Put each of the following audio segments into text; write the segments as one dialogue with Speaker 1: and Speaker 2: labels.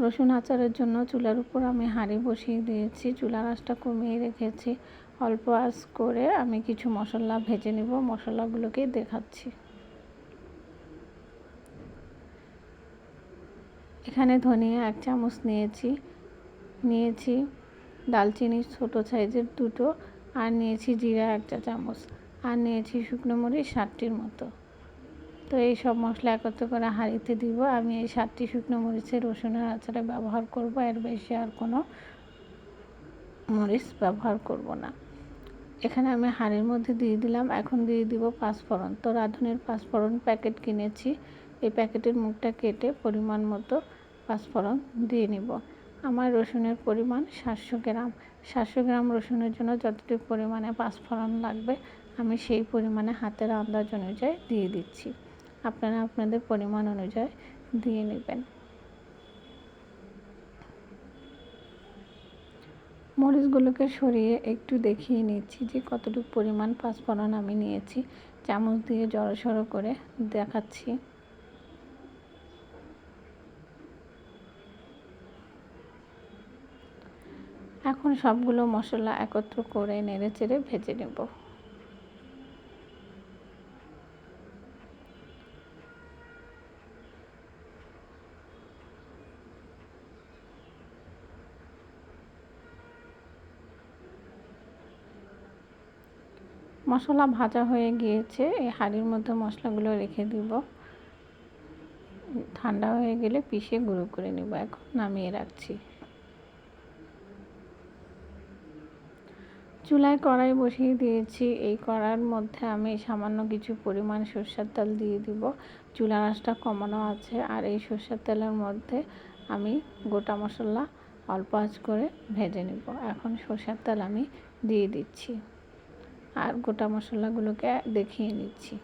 Speaker 1: রসুন আচারের জন্য চুলার উপর আমি হাঁড়ি বসিয়ে দিয়েছি। চুলার আঁচটা কমিয়ে রেখেছি। অল্প আঁচ করে আমি কিছু মশলা ভেজে নেব। মশলাগুলোকে দেখাচ্ছি। এখানে ধনিয়া এক চামচ নিয়েছি। নিয়েছি দালচিনি ছোট সাইজের দুটো। আর নিয়েছি জিরা একটা চামচ। আর নিয়েছি শুকনো মরিচ ষাটটির মতো। তো এই সব মশলা একত্র করে হাঁড়িতে দিব। আমি এই সাতটি শুকনো মরিচের রসুনের আচারে ব্যবহার করব। এর বেশি আর কোনো মরিচ ব্যবহার করব না। এখানে আমি হাঁড়ির মধ্যে দিয়ে দিলাম। এখন দিয়ে দিব পাঁচফোড়ন। তো রাঁধুনির পাঁচফোড়ন প্যাকেট কিনেছি। এই প্যাকেটের মুখটা কেটে পরিমাণ মতো পাঁচফোড়ন দিয়ে নিব। আমার রসুনের পরিমাণ সাতশো গ্রাম। সাতশো গ্রাম রসুনের জন্য যতটুকু পরিমাণে পাঁচফোড়ন লাগবে, আমি সেই পরিমাণে হাতের আন্দাজ অনুযায়ী দিয়ে দিচ্ছি। আপনারা আপনাদের পরিমাণ অনুযায়ী দিয়ে নেবেন। মরিচগুলোকে সরিয়ে একটু দেখিয়ে নিচ্ছি যে কতটুকু পরিমাণ পাঁচফোড়ন আমি নিয়েছি। চামচ দিয়ে জড়ো করে দেখাচ্ছি। এখন সবগুলো মশলা একত্র করে নেড়ে চেড়ে ভেজে নেব। মশলা ভাজা হয়ে গিয়েছে, এই হাঁড়ির মধ্যে মশলাগুলো রেখে দিব। ঠান্ডা হয়ে গেলে পিষে গুঁড়ো করে নেব, এখন নামিয়ে রাখছি। চুলায় কড়াই বসিয়ে দিয়েছি, এই কড়ার মধ্যে আমি সামান্য কিছু পরিমাণ সর্ষের তেল দিয়ে দিব। চুলার আঁচটা কমানো আছে, আর এই সর্ষের তেলের মধ্যে আমি গোটা মশলা অল্প আঁচ করে ভেজে নেব। এখন সর্ষের তেল আমি দিয়ে দিচ্ছি। আর গোটা মশলাগুলোকে দেখিয়ে নিচ্ছি।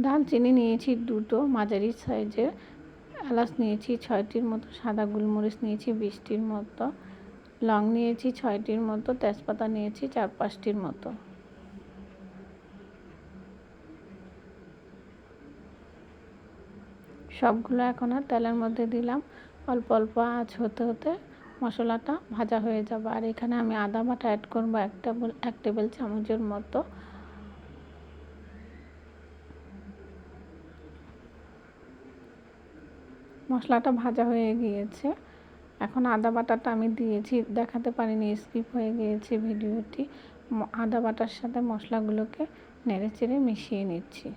Speaker 1: দালচিনি নিয়েছি দুটো, মাঝারি সাইজের এলাচ নিয়েছি ছয়টির মতো, সাদা গোলমরিচ নিয়েছি বিশটির মতো, লং নিয়েছি ছয়টির মতো, তেজপাতা নিয়েছি চার পাঁচটির মতো। সবগুলো এখন আর তেলের মধ্যে দিলাম। অল্প অল্প আঁচ হতে হতে মশলাটা ভাজা হয়ে যাবে। আর এখানে আমি আদা বাটা অ্যাড করব এক টেবিল এক টেবিল চামচের মতো। মশলাটা ভাজা হয়ে গিয়েছে। এখন আদা বাটাটা আমি দিয়েছি। দেখাতে পারিনি স্কিপ হয়ে গিয়েছে ভিডিওটি। আদা বাটার সাথে মশলাগুলোকে নেড়ে চেড়ে মিশিয়ে নিচ্ছি।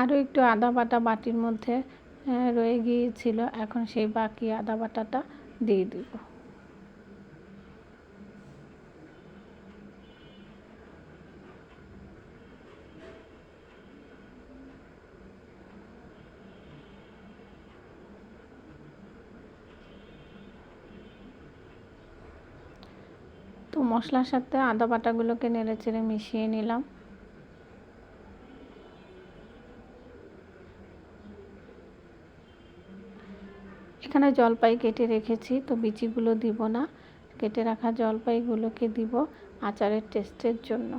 Speaker 1: আরও একটু আদা বাটা বাটির মধ্যে রয়ে গিয়েছিল। এখন সেই বাকি আদা বাটাটা দিয়ে দিব। তো মশলার সাথে আদা বাটাগুলোকে নেড়ে চেড়ে মিশিয়ে নিলাম। এখানে জলপাই কেটে রেখেছি, তো বিচিগুলো দিব না। কেটে রাখা জলপাইগুলোকে দিব আচারের টেস্টের জন্য।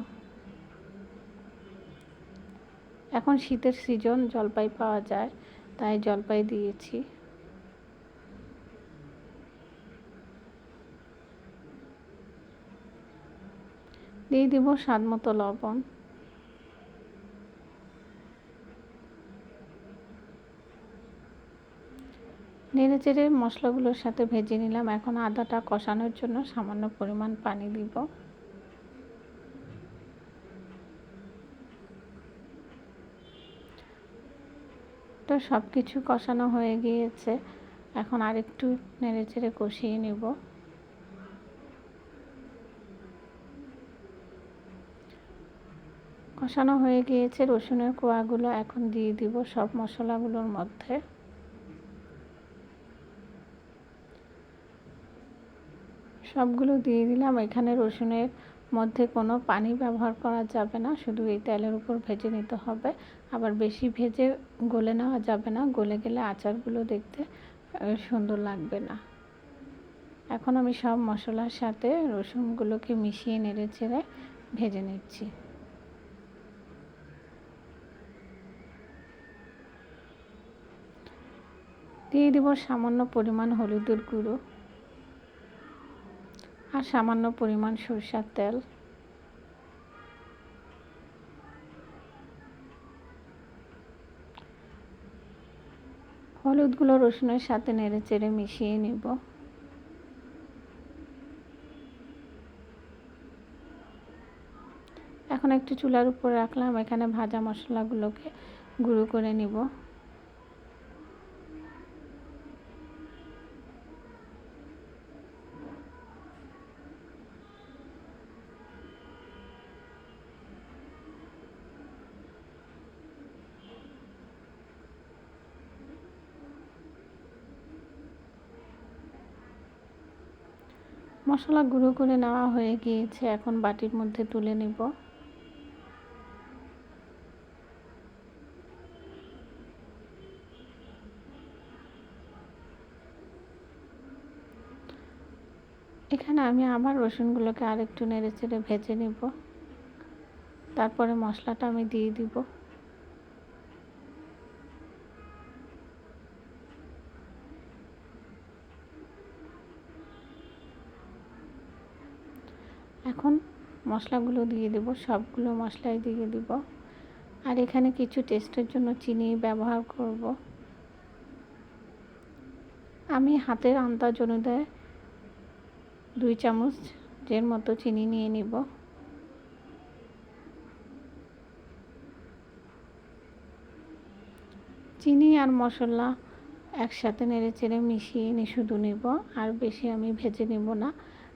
Speaker 1: এখন শীতের সিজন, জলপাই পাওয়া যায়, তাই জলপাই দিয়েছি। দিয়ে দিব স্বাদ মতো লবণ। নেড়ে চেড়ে মশলাগুলোর সাথে ভেজে নিলাম। এখন আদাটা কষানোর জন্য সামান্য পরিমাণ পানি দিব। তো সব কিছু কষানো হয়ে গিয়েছে। এখন আরেকটু নেড়ে চেড়ে কষিয়ে নিব। কষানো হয়ে গিয়েছে। রসুনের কোয়াগুলো এখন দিয়ে দিব সব মশলাগুলোর মধ্যে। সবগুলো দিয়ে দিলাম। এখানে রসুনের মধ্যে কোনো পানি ব্যবহার করা যাবে না। শুধু এই তেলের উপর ভেজে নিতে হবে। আবার বেশি ভেজে গলে নেওয়া যাবে না। গলে গেলে আচারগুলো দেখতে সুন্দর লাগবে না। এখন আমি সব মশলার সাথে রসুনগুলোকে মিশিয়ে নেড়ে চেড়ে ভেজে নিচ্ছি। দিয়ে দিব সামান্য পরিমাণ হলুদের গুঁড়ো। আর সামান্য পরিমাণ সরষার তেল। হলুদগুলো রসুনের সাথে নেড়ে চেড়ে মিশিয়ে নিব। এখন একটু চুলার উপর রাখলাম, এখানে ভাজা মশলাগুলোকে গুঁড়ো করে নিব। মশলা গুঁড়ো করে নেওয়া হয়ে গিয়েছে, এখন বাটির মধ্যে তুলে নিব। এখানে আমি আবার রসুনগুলোকে আরেকটু নেড়ে চেড়ে ভেজে নিব। তারপরে মশলাটা আমি দিয়ে দিব। এখন মশলাগুলো দিয়ে দেব, সবগুলো মশলাই দিয়ে দিব। আর এখানে কিছু টেস্টের জন্য চিনি ব্যবহার করব। আমি হাতের আন্দাজ অনুযায়ী দুই চামচ এর মতো চিনি নিয়ে নিব। চিনি আর মশলা একসাথে নেড়ে চেড়ে মিশিয়ে নিয়ে শুধু নেব, আর বেশি আমি ভেজে নেব না।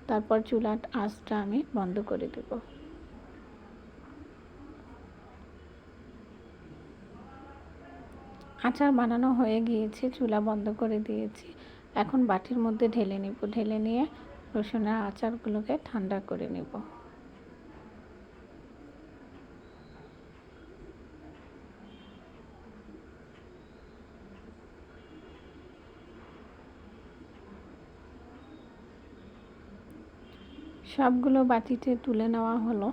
Speaker 1: তারপর চুলার আঁচটা আমি বন্ধ করে দেব। আচার বানানো হয়ে গিয়েছে, চুলা বন্ধ করে দিয়েছি। এখন বাটির মধ্যে ঢেলে নেব। ঢেলে নিয়ে রসুনের আচারগুলোকে ঠান্ডা করে নেব। সবগুলো বাটিতে তুলে নেওয়া হলো।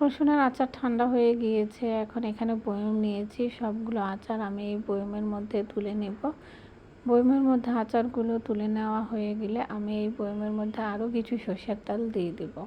Speaker 1: রসুনের আচার ঠান্ডা হয়ে গিয়েছে, এখন এখানে বয়ম নিয়েছি, সবগুলো আচার আমি এই বয়মের মধ্যে তুলে নেব। বয়মের মধ্যে আচারগুলো তুলে নেওয়া হয়ে গেলে আমি এই বয়মের মধ্যে আরও কিছু সর্ষের তেল দিয়ে দেবো।